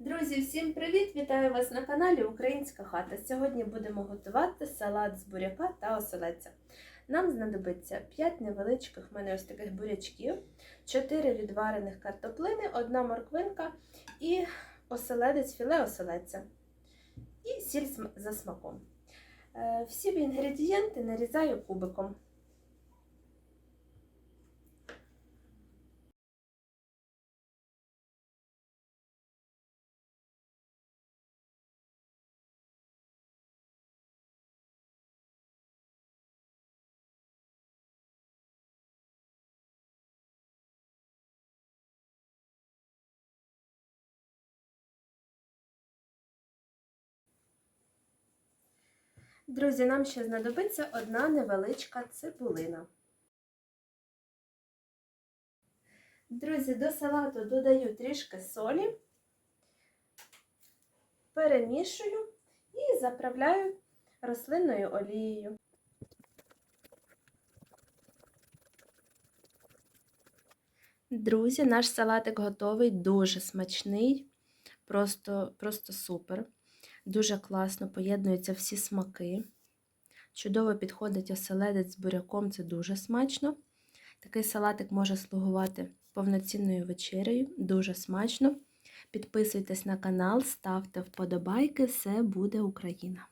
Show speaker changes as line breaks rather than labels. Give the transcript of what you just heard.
Друзі, всім привіт! Вітаю вас на каналі Українська хата. Сьогодні будемо готувати салат з буряка та оселедця. Нам знадобиться 5 невеличких в мене ось таких бурячків, 4 відварених картоплини, 1 морквинка і оселедець, філе оселедця. І сіль за смаком. Е, Всі інгредієнти нарізаю кубиком. Друзі, нам ще знадобиться одна невеличка цибулина. Друзі, до салату додаю трішки солі, перемішую і заправляю рослинною олією. Друзі, наш салатик готовий, дуже смачний, просто, просто супер. Дуже класно поєднуються всі смаки. Чудово підходить оселедець з буряком, це дуже смачно. Такий салатик може слугувати повноцінною вечерею, дуже смачно. Підписуйтесь на канал, ставте вподобайки, все буде Україна!